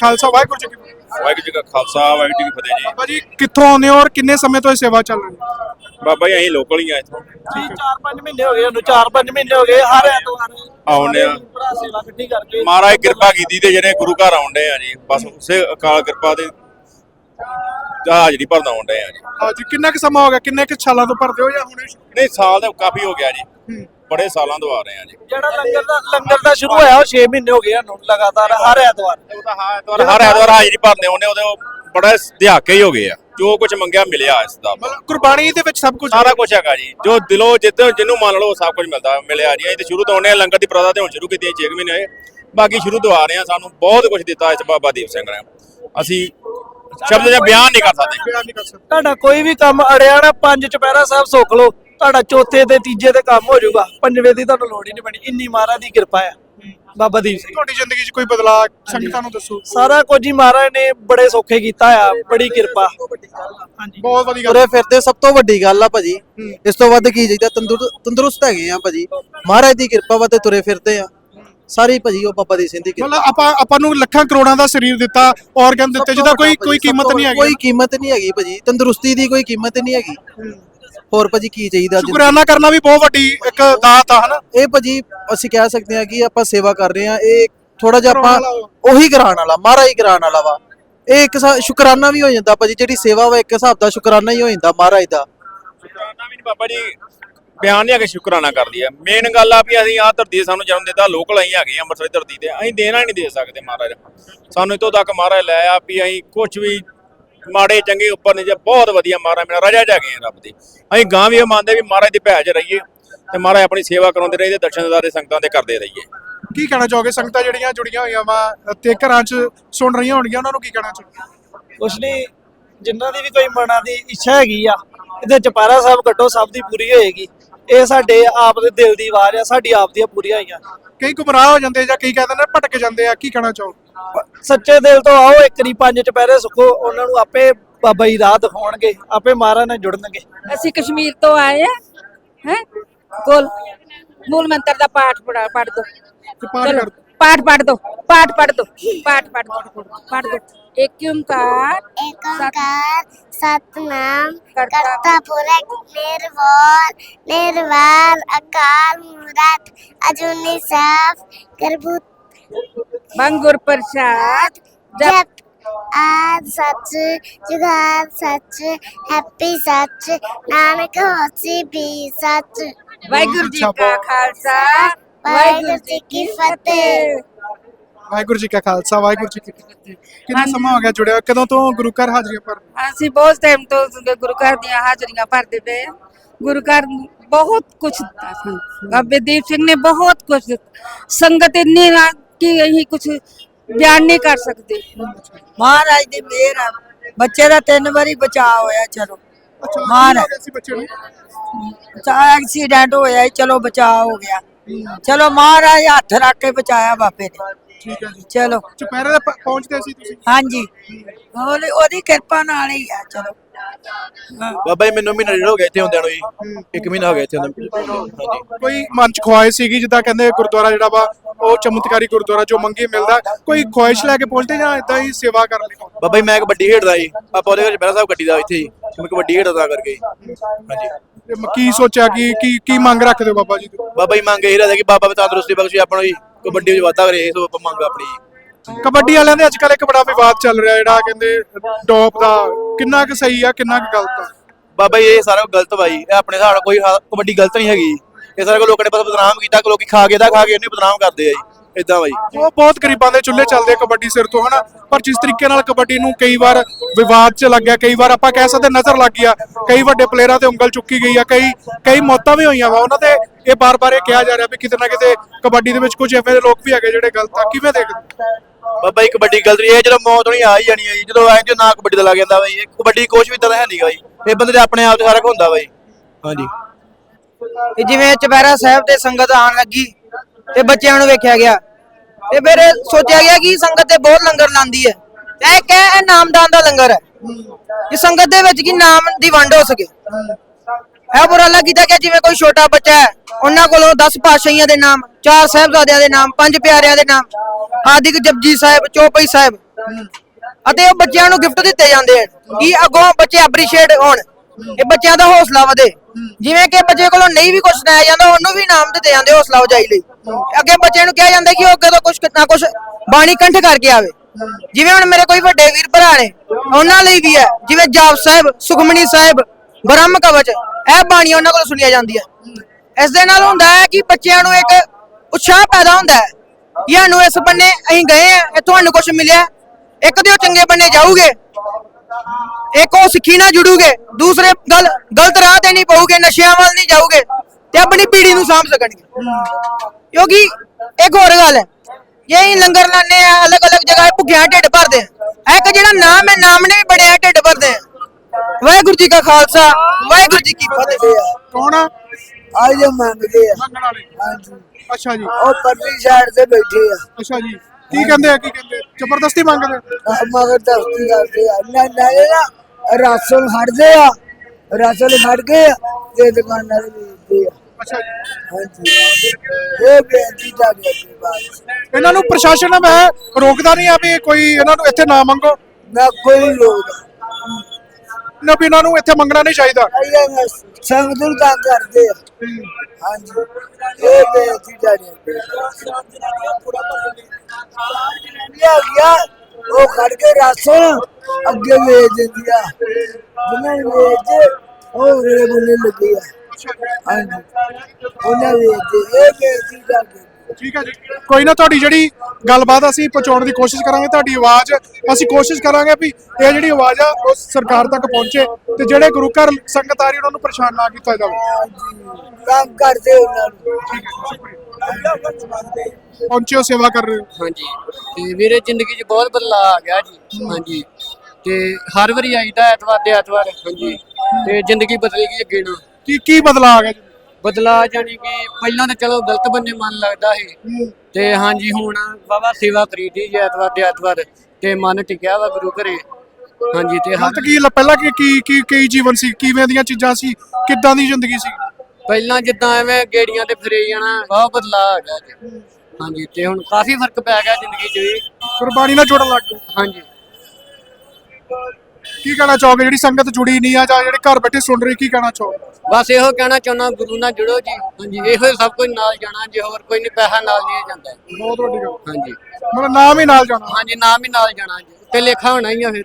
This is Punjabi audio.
ਖਾਲਸਾ ਵਾਹਿਗੁਰੂ ਜੀ ਕੀ ਫਤਿਹ। ਵਾਹਿਗੁਰੂ ਜੀ ਕਾ ਖਾਲਸਾ ਵਾਹਿਗੁਰੂ ਜੀ ਕੀ ਫਤਿਹ ਜੀ। ਬਾਬਾ ਜੀ ਕਿੱਥੋਂ ਆਉਂਦੇ ਹੋ ਔਰ ਕਿੰਨੇ ਸਮੇਂ ਤੋਂ ਇਹ ਸੇਵਾ ਚੱਲ ਰਹੀ ਹੈ? ਬਾਬਾ ਜੀ ਅਸੀਂ ਲੋਕਲ ਹੀ ਆ ਇੱਥੋਂ। ਜੀ 4-5 ਮਹੀਨੇ ਹੋ ਗਏ ਉਹਨੂੰ 4-5 ਮਹੀਨੇ ਹੋ ਗਏ ਹਰ ਐਤਵਾਰ ਆਉਂਦੇ ਆ। ਭਰਾ ਸੇਵਾ ਇਕੱਠੀ ਕਰਕੇ। ਮਹਾਰਾਜ ਕਿਰਪਾ ਕੀਤੀ ਤੇ ਜਿਹੜੇ ਗੁਰੂ ਘਰ ਆਉਂਦੇ ਆ ਜੀ ਬਸ ਉਸੇ ਅਕਾਲ ਕਿਰਪਾ ਦੇ ਹਾਜ਼ਰੀ ਭਰਨ ਆਉਂਦੇ ਆ ਜੀ। ਹਾਂ ਜੀ ਕਿੰਨਾ ਕੁ ਸਮਾਂ ਹੋ ਗਿਆ ਕਿੰਨੇ ਕੁ ਸਾਲਾਂ ਤੋਂ ਭਰਦੇ ਹੋ ਜਾਂ ਹੁਣੇ ਸ਼ੁਰੂ? ਨਹੀਂ ਸਾਲ ਦਾ ਕਾਫੀ ਹੋ ਗਿਆ ਜੀ। ਬੜੇ ਸਾਲਾਂ ਤੋਂ ਆ ਰਹੇ ਆ ਜੀ। ਜਿਹੜਾ ਲੰਗਰ ਦਾ ਲੰਗਰ ਦਾ ਸ਼ੁਰੂ ਹੋਇਆ ਉਹ 6 ਮਹੀਨੇ ਹੋ ਗਏ ਉਹਨੂੰ ਲਗਾਤਾਰ ਹਰ ਐਤਵਾਰ। ਐਤਵਾਰ ਹਰ ਐਤਵਾਰ ਹਾਜ਼ਰੀ ਭਰਦੇ ਆਉਂਦੇ ਉਹਦੇ ਉਹ ਬੜਾ ਦਿਹਾਕੇ ਹੀ ਹੋ ਗਏ ਆ। ਜੋ ਕੁਝ ਮੰਗਿਆ ਮਿਲਿਆ ਇਸ ਦਾ। ਮਤਲਬ ਕੁਰਬਾਨੀ ਦੇ ਵਿੱਚ ਸਭ ਕੁਝ ਸਾਰਾ ਕੁਝ ਹੈਗਾ ਜੀ। ਜੋ ਦਿਲੋਂ ਜਿੱਦ ਜਿਹਨੂੰ ਮੰਨ ਲਓ ਸਭ ਕੁਝ ਮਿਲਦਾ ਮਿਲਿਆ ਜੀ। ਅਸੀਂ ਤੇ ਸ਼ੁਰੂ ਤੋਂ ਆ ਲੰਗਰ ਦੀ ਪ੍ਰਥਾ ਤੇ ਹੁਣ ਸ਼ੁਰੂ ਕੀਤੀ 6 ਮਹੀਨੇ ਹੋਏ। ਬਾਕੀ ਸ਼ੁਰੂ ਤੋਂ ਆ ਰਹੇ ਆ ਸਾਨੂੰ ਬਹੁਤ ਕੁਝ ਦਿੱਤਾ ਇਸ ਬਾਬਾ ਦੀਪ ਸਿੰਘ ਨੇ। ਅਸੀਂ ਸ਼ਬਦ ਜਾਂ ਬਿਆਨ ਨਹੀਂ ਕਰ ਸਕਦੇ। ਤੁਹਾਡਾ ਕੋਈ ਵੀ ਕੰਮ ਅੜਿਆ ਨਾ ਪੰਜ ਚੁਪਹਿਰਾ ਸਾਹਿਬ ਸੁੱਖ ਲਓ। ਤੁਹਾਡਾ ਚੌਥੇ ਤੇ ਤੀਜੇ ਤੇ ਕੰਮ ਹੋ ਜਾਊਗਾ ਪੰਜਵੇਂ ਦੀ ਤੁਹਾਨੂੰ ਲੋੜ ਹੀ ਨਹੀਂ ਪੈਣੀ ਇੰਨੀ ਮਹਾਰਾਜ ਦੀ ਕਿਰਪਾ ਆ। ਬਾਬਾ ਦੀਪ ਸਿੰਘ। ਤੁਹਾਡੀ ਜ਼ਿੰਦਗੀ 'ਚ ਕੋਈ ਬਦਲਾਅ ਸੰਗਤਾਂ ਨੂੰ ਦੱਸੋ। ਸਾਰਾ ਕੁਝ ਹੀ ਮਹਾਰਾਜ ਨੇ ਬੜੇ ਸੌਖੇ ਕੀਤਾ ਆ ਬੜੀ ਕਿਰਪਾ। ਹਾਂਜੀ। ਬਹੁਤ ਵਧੀਆ। ਗੱਲ ਤੁਰੇ ਫਿਰਦੇ ਸਭ ਤੋਂ ਵੱਡੀ ਗੱਲ ਆ ਭਾਜੀ। ਇਸ ਤੋਂ ਵੱਧ ਕੀ ਚਾਹੀਦਾ? ਤੰਦੁਰ- ਤੰਦਰੁਸਤ ਹੈਗੇ ਆ ਭਾਜੀ। ਮਹਾਰਾਜ ਦੀ ਕਿਰਪਾ ਵਾ ਤੇ ਤੁਰੇ ਫਿਰਦੇ ਆ। ਸਾਰੀ ਭਾਜੀ ਉਹ ਬਾਬਾ ਦੀ ਸਿੰਧੀ ਕਿਰਪਾ। ਮਤਲਬ ਆਪਾਂ ਆਪਾਂ ਨੂੰ ਲੱਖਾਂ ਕਰੋੜਾਂ ਦਾ ਸਰੀਰ ਦਿੱਤਾ ਆਰਗਨ ਦਿੱਤੇ ਜਿਹਦਾ ਕੋਈ ਕੋਈ ਕੀਮਤ ਨਹੀਂ ਹੈਗੀ। ਕੋਈ ਕੀਮਤ ਨਹੀਂ ਹੈਗੀ ਭਾਜੀ। ਤੰਦਰੁਸਤੀ ਦੀ ਕੋਈ ਕੀਮਤ ਨਹੀਂ ਹੈਗੀ। ਹੋਰ ਭਾਜੀ ਕੀ ਚਾਹੀਦਾ ਸ਼ੁਕਰਾਨਾ ਕਰਨਾ ਵੀ ਬਹੁਤ ਵੱਡੀ ਇੱਕ ਦਾਤ ਆ ਹਨਾ? ਇਹ ਭਾਜੀ ਅਸੀਂ ਕਹਿ ਸਕਦੇ ਹਾਂ ਕਿ ਆਪਾਂ ਸੇਵਾ ਕਰ ਰਹੇ ਆ ਇਹ ਥੋੜਾ ਜਿਹਾ ਆਪਾਂ ਕਰਾਉਣ ਉਹੀ ਕਰਾਉਣ ਵਾਲਾ ਮਹਾਰਾਜ ਹੀ ਕਰਾਉਣ ਵਾਲਾ ਵਾ। ਇਹ ਇੱਕ ਸ਼ੁਕਰਾਨਾ ਵੀ ਹੋ ਜਾਂਦਾ ਭਾਜੀ ਜਿਹੜੀ ਸੇਵਾ ਵਾ ਇੱਕ ਹਿਸਾਬ ਦਾ ਸ਼ੁਕਰਾਨਾ ਹੀ ਹੋ ਜਾਂਦਾ ਮਹਾਰਾਜ ਦਾ। ਸ਼ੁਕਰਾਨਾ ਵੀ ਨਹੀਂ ਬਾਬਾ ਜੀ ਬਿਆਨ ਨਹੀਂ ਆ ਕੇ ਸ਼ੁਕਰਾਨਾ ਕਰਦੀ ਆ। ਮੇਨ ਗੱਲ ਆ ਵੀ ਅਸੀਂ ਆਹ ਧਰਤੀ ਤੇ ਸਾਨੂੰ ਜਨਮ ਦਿੱਤਾ ਲੋਕਲ ਅਸੀਂ ਹੈਗੇ ਆ ਅੰਮ੍ਰਿਤਸਰ ਦੀ ਧਰਤੀ ਤੇ। ਅਸੀਂ ਦੇਣਾ ਹੀ ਨਹੀਂ ਦੇ ਸਕਦੇ ਮਹਾਰਾਜ। ਸਾਨੂੰ ਇਤੋਂ ਤੱਕ ਮਹਾਰਾਜ ਲੈ ਆ ਵੀ ਅਸੀਂ ਕੁਝ ਵੀ ਮਾੜੇ ਚੰਗੇ ਉੱਪਰ ਜੇ ਬਹੁਤ ਵਧੀਆ ਮਹਾਰਾਜ ਮੇਰਾ ਰਜਾ ਜਾ ਗਏ ਰੱਬ ਦੀ। ਅਸੀਂ ਗਾਂ ਵੀ ਇਹ ਮੰਨਦੇ ਵੀ ਮਹਾਰਾਜ ਦੀ ਭੈਜ ਰਹੀਏ ਤੇ ਮਹਾਰਾਜ ਆਪਣੀ ਸੇਵਾ ਕਰਾਉਂਦੇ ਰਹੀਏ ਤੇ ਦਰਸ਼ਨਦਾਰੇ ਸੰਗਤਾਂ ਦੇ ਕਰਦੇ ਰਹੀਏ। ਕੀ ਕਹਿਣਾ ਚਾਹੋਗੇ? ਸੰਗਤਾਂ ਜਿਹੜੀਆਂ ਜੁੜੀਆਂ ਹੋਈਆਂ ਵਾ ਤੇ ਘਰਾਂ 'ਚ ਸੁਣ ਰਹੀਆਂ ਹੋਣਗੀਆਂ ਉਹਨਾਂ ਨੂੰ ਕੀ ਕਹਿਣਾ ਚਾਹੋਗੇ? ਕੁਛ ਨਹੀਂ ਜਿਨ੍ਹਾਂ ਦੀ ਵੀ ਕੋਈ ਮਨਾਂ ਦੀ ਇੱਛਾ ਹੈਗੀ ਆ ਇਹਦੇ ਚਪਾਰਾ ਸਾਹਿਬ ਕੱਟੋ ਸਭ ਦੀ ਪੂਰੀ ਹੋਏਗੀ। ਇਹ ਸਾਡੇ ਆਪ ਦੇ ਦਿਲ ਦੀ ਆਵਾਜ਼ ਆ ਸਾਡੀ ਆਪ ਦੀਆਂ ਪੂਰੀਆਂ ਹੋਈਆਂ। ਕਈ ਗੁੰਮਰਾਹ ਹੋ ਜਾਂਦੇ ਜਾਂ ਕਈ ਕਹਿੰਦੇ ਨੇ ਭਟਕ ਜਾਂਦੇ ਆ ਕੀ ਕਹਿਣਾ ਚਾਹੋਗੇ? ਸੱਚੇ ਦਿਲ ਤੋਂ ਆਓ ਇੱਕ ਨਹੀਂ ਪੰਜ ਚੁਪਹਿਰੇ ਸੁਖੋ ਉਹਨਾਂ ਨੂੰ ਆਪੇ ਬਾਬਾ ਜੀ ਰਾਹ ਦਿਖਾਉਣਗੇ ਆਪੇ ਮਾਰਾ ਨਾਲ ਜੁੜਨਗੇ। ਅਸੀਂ ਕਸ਼ਮੀਰ ਤੋਂ ਆਏ ਆ ਹੈ? ਗੋਲ ਮੂਲ ਮੰਤਰ ਦਾ ਪਾਠ ਪੜਾ ਪੜ ਦੋ। ਪਾਠ ਕਰ ਦੋ। ਪਾਠ ਪੜ ਦੋ ਪਾਠ ਪੜ ਦੋ ਪਾਠ ਦੋ ਇੱਕ ਓੰਕਾਰ ਇੱਕ ਓੰਕਾਰ ਸਤਨਾਮ ਕਰਤਾ ਪੁਰਖ ਨਿਰਵਲ ਨਿਰਵਾਲ ਅਕਾਲ ਮੂਰਤ ਅਜੂਨੀ ਸਾਫ਼ ਕਰਬੂਤ करभूत ਮੰਗੁਰ ਪ੍ਰਸਾਦ ਜਪ जप आज सच जुगाद सच हैप्पी सच नानक होसी भी सच ਵਾਹਿਗੁਰੂ ਜੀ ਅੱਛਾ, ਕਾ ਬਹੁਤ- ਖਾਲਸਾ ਵਾਹਿਗੁਰੂ ਜੀ ਕੀ ਫਤਿਹ ਵਾਹਿਗੁਰੂ ਜੀ ਕਾ ਖਾਲਸਾ ਵਾਹਿਗੁਰੂ ਜੀ ਕੀ ਫਤਿਹ ਕਿੰਨਾ ਸਮਾਂ ਹੋ ਗਿਆ ਜੁੜਿਆ ਹੋਇਆ? ਕਦੋਂ ਤੋਂ ਗੁਰੂ ਘਰ ਹਾਜ਼ਰੀਆਂ ਭਰ ਅਸੀਂ ਬਹੁਤ ਟਾਈਮ ਤੋਂ ਗੁਰੂ ਘਰ ਦੀਆਂ ਹਾਜ਼ਰੀਆਂ ਭਰਦੇ ਪਏ ਹਾਂ। ਗੁਰੂ ਘਰ ਬਹੁਤ ਕੁਝ ਦਿੱਤਾ ਸਾਨੂੰ ਬਾਬੇ ਦੀਪ ਸਿੰਘ ਨੇ ਬਹੁਤ ਕੁਝ ਦਿੱਤਾ ਸੰਗਤ ਇੰਨੀ ਨਾ ਕਿ ਅਸੀਂ ਕੁਝ ਬਿਆਨ ਨਹੀਂ ਕਰ ਸਕਦੇ। ਮਹਾਰਾਜ ਦੀ ਮਿਹਰ ਆ। ਬੱਚੇ ਦਾ ਤਿੰਨ ਵਾਰੀ ਬਚਾਅ ਹੋਇਆ ਚਲੋ। ਸੀ ਬੱਚੇ ਨੂੰ? ਚਾ ਐਕਸੀਡੈਂਟ ਹੋਇਆ ਸੀ, ਚਲੋ ਬਚਾਅ ਹੋ ਗਿਆ। ਚਲੋ ਮਹਾਰਾਜ ਹੱਥ ਰੱਖ ਕੇ ਬਚਾਇਆ ਬਾਬੇ ਨੇ। ਠੀਕ ਹੈ ਜੀ। ਚਲੋ। ਚੁਪਹਿਰੇ ਦੇ ਪ- ਪਹੁੰਚਦੇ ਸੀ ਤੁਸੀਂ? ਹਾਂਜੀ। ਉਹਦੀ ਉਹਦੀ ਕਿਰਪਾ ਨਾਲ ਹੀ ਆ ਚਲੋ। ਬਾਬਾ ਜੀ ਮੈਨੂੰ ਮਹੀਨਾ ਡੇਢ ਹੋ ਗਿਆ ਇੱਥੇ ਹੁੰਦਿਆਂ ਨੂੰ ਜੀ। ਇੱਕ ਮਹੀਨਾ ਹੋ ਗਿਆ ਇੱਥੇ ਹੁੰਦਿਆਂ ਨੂੰ। ਹਾਂਜੀ। ਕੋਈ ਮਨ ਚ ਖੁਆਇਸ਼ ਸੀਗੀ ਜਿੱਦਾਂ ਕਹਿੰਦੇ ਗੁਰਦੁਆਰਾ ਜਿਹੜਾ ਵਾ ਉਹ ਚਮਤਕਾਰੀ ਗੁਰਦੁਆਰਾ ਜੋ ਮੰਗੀ ਮਿਲਦਾ ਕੋਈ ਖੁਆਇਸ਼ ਲੈ ਕੇ ਪਹੁੰਚਦੇ ਜਾਂ ਇਦਾਂ ਹੀ ਸੇਵਾ ਕਰਨ ਲਈ ਬਾਬਾ ਜੀ ਮੈਂ ਕਬੱਡੀ ਖੇਡਦਾ ਜੀ। ਆਪਾਂ ਉਹਦੇ ਵਿੱਚ ਬਹਿਰਾ ਸਾਹਿਬ ਗੱਡੀ ਦਾ ਇੱਥੇ ਹੀ। ਮੈਂ ਕਬੱਡੀ ਖੇਡਦਾ ਤਾਂ ਕਰਕੇ। ਹਾਂਜੀ। ਤੇ ਮ- ਕੀ ਸੋਚਿਆ ਕਿ ਕੀ ਕੀ ਮੰਗ ਰੱਖਦੇ ਹੋ ਬਾਬਾ ਜੀ? ਤੋਂ ਬਾਬਾ ਜੀ ਮੰਗ ਇਹ ਰਿਹਾ ਕਿ ਬਾਬਾ ਵੀ ਤੰਦਰੁਸਤੀ ਬਖਸ਼ੇ ਆਪਾਂ ਨੂੰ ਜੀ। ਕਬੱਡੀ ਵਿੱਚ ਵਾਧਾ ਕਰੇ ਸੋ ਆਪਾਂ ਮੰਗ ਆਪਣੀ ਜੀ। ਕਬੱਡੀ ਵਾਲਿਆਂ ਦੇ ਅੱਜ ਕੱਲ ਇੱਕ ਬੜਾ ਵਿਵਾਦ ਚੱਲ ਰਿਹਾ ਜਿਹੜਾ ਕਹਿੰਦੇ ਡੋਪ ਦਾ। ਕਿੰਨਾ ਕੁ ਸਹੀ ਆ ਕਿੰਨਾ ਕੁ ਗਲਤ ਆ? ਬਾਬਾ ਜੀ ਇਹ ਸਾਰਾ ਗਲਤ ਜੀ। ਇਹ ਆਪਣੇ ਹਿਸਾਬ ਨਾਲ ਕੋਈ ਹਾ- ਕਬੱਡੀ ਗਲਤ ਨਹੀਂ ਹੈਗੀ। ਇਹ ਸਾਰਾ ਲੋਕਾਂ ਨੇ ਬਸ ਬਦਨਾਮ ਕੀਤਾ ਕਿ ਲੋਕੀ ਖਾ ਕੇ ਦਾ ਖਾ ਕੇ ਇਹਨੂੰ ਬਦਨਾਮ ਕਰਦੇ ਆ ਜੀ। ਇਦਾਂ ਜੀ। ਉਹ ਬਹੁਤ ਗਰੀਬਾਂ ਦੇ ਚੁੱਲ੍ਹੇ ਚੱਲਦੇ ਆ ਕਬੱਡੀ ਸਿਰ ਤੋਂ ਹਨਾ? ਪਰ ਜਿਸ ਤਰੀਕੇ ਨਾਲ ਕਬੱਡੀ ਨੂੰ ਕਈ ਵਾਰ ਵਿਵਾਦ 'ਚ ਲੱਗਿਆ ਕਈ ਵਾਰ ਆਪਾਂ ਕਹਿ ਸਕਦੇ ਨਜ਼ਰ ਲੱਗ ਗਿਆ ਕਈ ਵੱਡੇ ਪਲੇਅਰਾਂ ਤੇ ਉਂਗਲ ਚੁੱਕੀ ਗਈ ਆ ਕਈ ਕਈ ਮੌਤਾਂ ਵੀ ਹੋਈਆਂ ਵਾ। ਉਹਨਾਂ ਤੇ ਇਹ ਬਾਰ-ਬਾਰ ਇਹ ਕਿਹਾ ਜਾ ਰਿਹਾ ਵੀ ਕਿਤੇ ਨਾ ਕਿਤੇ ਕਬੱਡੀ ਦੇ ਵਿੱਚ ਕੁਝ ਐਵੇਂ ਦੇ ਲੋਕ ਵੀ ਹੈਗੇ ਜਿਹੜੇ ਗਲਤ ਆ। ਕਿਵੇਂ ਦੇਖਦੇ? ਬਾਬਾ ਜੀ ਕਬੱਡੀ ਗਲਤ ਨਹੀਂ ਇਹ ਜਦੋਂ ਮੌਤ ਹੋਣੀ ਆ ਹੀ ਜਾਣੀ ਹੈ ਜਦੋਂ ਐਂ ਜੋ ਨਾ ਕਬੱਡੀ ਦਾ ਲੱਗ ਜਾਂਦਾ ਇਹ ਕਬੱਡੀ ਕੋਚ ਵੀ ਤਾਂ ਹੈ ਨਹੀਂਗਾ ਜੀ। ਇਹ ਬੰਦੇ ਦੇ ਆਪਣੇ ਆਪ ਤੇ ਸਾਰਾ ਹੁੰਦਾ ਜੀ। ਹਾਂਜੀ। ਇਹ ਜਿਵੇਂ ਚੁਪਹਿਰਾ ਸਾਹਿਬ ਤੇ ਸੰਗਤ ਆਣ ਲੱਗੀ ਤੇ ਬੱਚਿਆਂ ਨੂੰ ਵੇਖਿਆ ਗਿਆ। ਤੇ ਫਿਰ ਸੋਚਿਆ ਗਿਆ ਕਿ ਸੰਗਤ ਤੇ ਬਹੁਤ ਲੰਗਰ ਲਾਂਦੀ ਹੈ। ਇਹ ਕਹਿ ਇਹ ਨਾਮਦਾਨ ਦਾ ਲੰਗਰ ਹੈ। ਕਿ ਸੰਗਤ ਦੇ ਵਿੱਚ ਕੀ ਨਾਮ ਦੀ ਵੰਡ ਹੋ ਸਕੇ। ਇਹ ਬੁਰਾਲਾ ਕੀਤਾ ਕਿ ਜਿਵੇਂ ਕੋਈ ਛੋਟਾ ਬੱਚਾ ਹੈ, ਉਹਨਾਂ ਕੋਲੋਂ 10 ਪਾਤਸ਼ਾਹੀਆਂ ਦੇ ਨਾਮ, ਚਾਰ ਸਾਹਿਬਜ਼ਾਦਿਆਂ ਦੇ ਨਾਮ, ਪੰਜ ਪਿਆਰਿਆਂ ਦੇ ਨਾਮ ਆਦਿਕ ਜਪਜੀ ਸਾਹਿਬ, ਚੋਪਈ ਸਾਹਿਬ। ਅਤੇ ਉਹ ਬੱਚਿਆਂ ਨੂੰ ਗਿਫਟ ਦਿੱਤੇ ਜਾਂਦੇ ਹਨ ਕਿ ਅੱਗੋਂ ਬੱਚੇ ਐਪਰੀਸ਼ੀਏਟ ਹੋਣ। ਇਹ ਬੱਚਿਆਂ ਦਾ ਹੌਸਲਾ ਵਧੇ। ਜਿਵੇਂ ਕਿ ਬੱਚੇ ਕੋਲੋਂ ਨਹੀਂ ਵੀ ਕੁਝ ਸੁਣਾਇਆ ਜਾਂਦਾ, ਉਹਨੂੰ ਵੀ ਇਨਾਮ ਦਿੱਤੇ ਜਾਂਦੇ ਹੌਸਲਾ ਵਜਾਈ ਲਈ। ਅੱਗੇ ਬੱਚਿਆਂ ਨੂੰ ਕਿਹਾ ਜਾਂਦਾ ਕਿ ਉਹ ਅੱਗੇ ਤੋਂ ਕੁਝ ਨਾ ਕੁਝ ਬਾਣੀ ਕੰਠ ਕਰਕੇ ਆਵੇ। ਜਿਵੇਂ ਹੁਣ ਮੇਰੇ ਕੋਈ ਵੱਡੇ ਵੀਰ ਭਰਾ ਨੇ, ਉਹਨਾਂ ਲਈ ਵੀ ਹੈ। ਜਿਵੇਂ ਜਾਪ ਸਾਹਿਬ, ਸੁਖਮਨੀ ਸਾਹਿਬ, ਬ੍ਰਹਮ ਕਵਚ, ਇਹ ਬਾਣੀ ਉਹਨਾਂ ਕੋਲੋਂ ਸੁਣੀਆਂ ਜਾਂਦੀਆਂ। ਇਸ ਦੇ ਨਾਲ ਹੁੰਦਾ ਹੈ ਕਿ ਬੱਚਿਆਂ ਨੂੰ ਇੱਕ ਉਤਸ਼ਾਹ ਪੈਦਾ ਹੁੰਦਾ ਹੈ ਕਿ ਸਾਨੂੰ ਇਸ ਬੰਨੇ ਅਸੀਂ ਗਏ ਆ ਇੱਥੋਂ ਸਾਨੂੰ ਕੁਝ ਮਿਲਿਆ। ਇੱਕ ਦੇ ਉਹ ਚੰਗੇ ਬੰਨੇ ਜਾਊਗੇ। ਇੱਕ ਉਹ ਸਿੱਖੀ ਨਾਲ ਜੁੜੂਗੇ ਦੂਸਰੇ ਗੱਲ ਗਲਤ ਰਾਹ ਤੇ ਨਹੀਂ ਪਊਗੇ ਨਸ਼ਿਆਂ ਵੱਲ ਨਹੀਂ ਜਾਊਗੇ ਤੇ ਆਪਣੀ ਪੀੜ੍ਹੀ ਨੂੰ ਸਾਂਭ ਸਕਣਗੇ। ਕਿਉਂਕਿ ਇੱਕ ਹੋਰ ਗੱਲ ਹੈ ਜੇ ਅਸੀਂ ਲੰਗਰ ਲਾਣੇ ਆ ਅਲੱਗ ਅਲੱਗ ਜਗ੍ਹਾ ਭੁੱਖਿਆਂ ਢਿੱਡ ਭਰਦੇ ਆ ਇੱਕ ਜਿਹੜਾ ਨਾਮ ਹੈ ਨਾਮ ਨੇ ਵੀ ਬੜਿਆ ਢਿੱਡ ਭਰਦੇ ਆ ਵਾਹਿਗੁਰੂ ਜੀ ਕਾ ਖਾਲਸਾ ਵਾਹਿਗੁਰੂ ਜੀ ਕੀ ਫਤਿਹ। ਕੌਣ ਆ? ਅੱਜ ਮੰਗਦੇ ਆ। ਮੰਗਣ ਵਾਲੇ। ਹਾਂਜੀ। ਅੱਛਾ ਜੀ। ਉਹ ਪਰਲੀ ਸਾਈਡ ਤੇ ਬੈਠੇ ਆ। ਅੱਛਾ ਜੀ। ਕੀ ਕਹਿੰਦੇ ਆ ਕੀ ਕਹਿੰਦੇ ਜ਼ਬਰਦਸਤੀ ਮੰਗਦੇ ਆ? ਆਹ ਮਗਰ ਦਸਤੀ ਕਰਦੇ ਆ ਨਾ ਨਾਲੇ ਨਾ ਰਾਸ਼ਨ ਫੜਦੇ ਆ ਰਾਸ਼ਨ ਫੜ ਕੇ ਤੇ ਦੁਕਾਨਾਂ ਤੇ ਵੇਚਦੇ ਆ। ਅੱਛਾ ਜੀ। ਹਾਂਜੀ। ਇਹ ਬੇਨਤੀ ਜਾ ਕੇ ਬਾਤ ਇਹਨਾਂ ਨੂੰ ਪ੍ਰਸ਼ਾਸਨ ਮੈਂ ਰੋਕਦਾ ਨਹੀਂ ਆ ਵੀ ਕੋਈ ਇਹਨਾਂ ਨੂੰ ਇੱਥੇ ਨਾ ਮੰਗੋ। ਨਾ ਕੋਈ ਲੋਕ ਨਾ ਵੀ ਇਹਨਾਂ ਨੂੰ ਇੱਥੇ ਮੰਗਣਾ ਨਹੀਂ ਚਾਹੀਦਾ। ਆਇਆ ਸੰਗਤ ਨੂੰ ਤੰਗ ਕਰਦੇ ਆ। ਹਾਂਜੀ। ਇਹ ਬੇਨਤੀ ਜਾ ਕੇ ਆ। ਗਿਆ ਉਹ ਖੜ ਕੇ ਰਾਸ਼ਨ ਅੱਗੇ ਵੇਚ ਦਿੰਦੀ ਜਿਨ੍ਹਾਂ ਨੇ ਵੇਚਦੇ ਉਹ ਰੇ ਬੋਲੇ ਲੱਗੇ ਆ। ਹਾਂਜੀ। ਉਹਨਾਂ ਵੇਚਦੇ ਇਹ ਬੇਨਤੀ ਜਾ ਠੀਕ ਹੈ ਜੀ? ਕੋਈ ਨਾ ਤੁਹਾਡੀ ਜਿਹੜੀ ਗੱਲਬਾਤ ਅਸੀਂ ਪਹੁੰਚਾਉਣ ਦੀ ਕੋਸ਼ਿਸ਼ ਕਰਾਂਗੇ ਤੁਹਾਡੀ ਆਵਾਜ਼ ਅਸੀਂ ਕੋਸ਼ਿਸ਼ ਕਰਾਂਗੇ ਵੀ ਇਹ ਜਿਹੜੀ ਆਵਾਜ਼ ਆ ਉਹ ਸਰਕਾਰ ਤੱਕ ਪਹੁੰਚੇ ਤੇ ਜਿਹੜੇ ਗੁਰੂ ਘਰ ਸੰਗਤ ਆ ਰਹੀ ਉਹਨਾਂ ਨੂੰ ਪਰੇਸ਼ਾਨ ਨਾ ਕੀਤਾ ਜਾਵੇ। ਕੰਮ ਕਰਦੇ ਉਹਨਾਂ ਨੂੰ। ਪਹੁੰਚਿਓ ਸੇਵਾ ਕਰ ਰਹੇ ਹੋ। ਹਾਂਜੀ। ਤੇ ਮੇਰੇ ਜ਼ਿੰਦਗੀ 'ਚ ਬਹੁਤ ਬਦਲਾਅ ਆ ਗਿਆ ਜੀ। ਹਾਂਜੀ। ਤੇ ਹਰ ਵਾਰੀ ਆਈਦਾ ਐਤਵਾਰ ਦੇ ਐਤਵਾਰ। ਹਾਂਜੀ। ਤੇ ਜ਼ਿੰਦਗੀ ਬਦਲ ਗਈ ਅੱਗੇ ਨੂੰ ਕੀ ਕੀ ਬਦਲਾ ਆ ਗਿਆ ਜੀ? ਬਦਲਾਅ ਜਾਨੀ ਕਿ ਪਹਿਲਾਂ ਤਾਂ ਚਲੋ ਗਲਤ ਬੰਨੇ ਮਨ ਲੱਗਦਾ ਸੀ। ਤੇ ਹਾਂਜੀ ਹੁਣ ਬਾਬਾ ਸੇਵਾ ਕਰੀਦੀ ਜੀ ਐਤਵਾਰ ਦੇ ਐਤਵਾਰ ਤੇ ਮਨ ਟਿਕਿਆ ਵਾ ਗੁਰੂ ਘਰੇ। ਹਾਂਜੀ ਤੇ ਹਾਲਤ ਕੀ ਪਹਿਲਾਂ ਕੀ ਕੀ ਕੀ ਕੀ ਜੀਵਨ ਸੀ? ਕਿਵੇਂ ਦੀਆਂ ਚੀਜ਼ਾਂ ਸੀ? ਕਿੱਦਾਂ ਦੀ ਜ਼ਿੰਦਗੀ ਸੀ? ਪਹਿਲਾਂ ਜਿੱਦਾਂ ਐਵੇਂ ਗੇੜੀਆਂ ਤੇ ਫਿਰੇ ਜਾਣਾ ਬਹੁਤ ਬਦਲਾਅ ਆ ਗਿਆ ਜੀ। ਹਾਂਜੀ ਤੇ ਹੁਣ ਕਾਫੀ ਫ਼ਰਕ ਪੈ ਗਿਆ ਜ਼ਿੰਦਗੀ 'ਚ ਵੀ। ਗੁਰਬਾਣੀ ਨਾਲ ਜੁੜਨ ਲੱਗ ਗਏ। ਹਾਂਜੀ। ਕੀ ਕਹਿਣਾ ਚਾਹੋਗੇ? ਜਿਹੜੀ ਸੰਗਤ ਜੁੜੀ ਨਹੀਂ ਆ ਜਾਂ ਜਿਹੜੇ ਘਰ ਬੈਠੇ ਸੁਣ ਰਹੀ ਕੀ ਕਹਿਣਾ ਚਾਹੋਗੇ? ਬਸ ਇਹੋ ਕਹਿਣਾ ਚਾਹੁੰਦਾ ਗੁਰੂ ਨਾਲ ਜੁੜੋ ਜੀ। ਹਾਂਜੀ ਇਹੋ ਸਭ ਕੁਝ ਨਾਲ ਜਾਣਾ ਜੇ ਹੋਰ ਕੋਈ ਨਹੀਂ ਪੈਸਾ ਨਾਲ ਨਹੀਂ ਜਾਂਦਾ। ਬਹੁਤ ਵੱਡੀ ਗੱਲ। ਹਾਂਜੀ। ਮਤਲਬ ਨਾਮ ਹੀ ਨਾਲ ਜਾਣਾ। ਹਾਂਜੀ ਨਾਮ ਹੀ ਨਾਲ ਜਾਣਾ ਜੀ। ਤੇ ਲੇਖਾ ਹੋਣਾ ਹੀ ਆ ਫਿਰ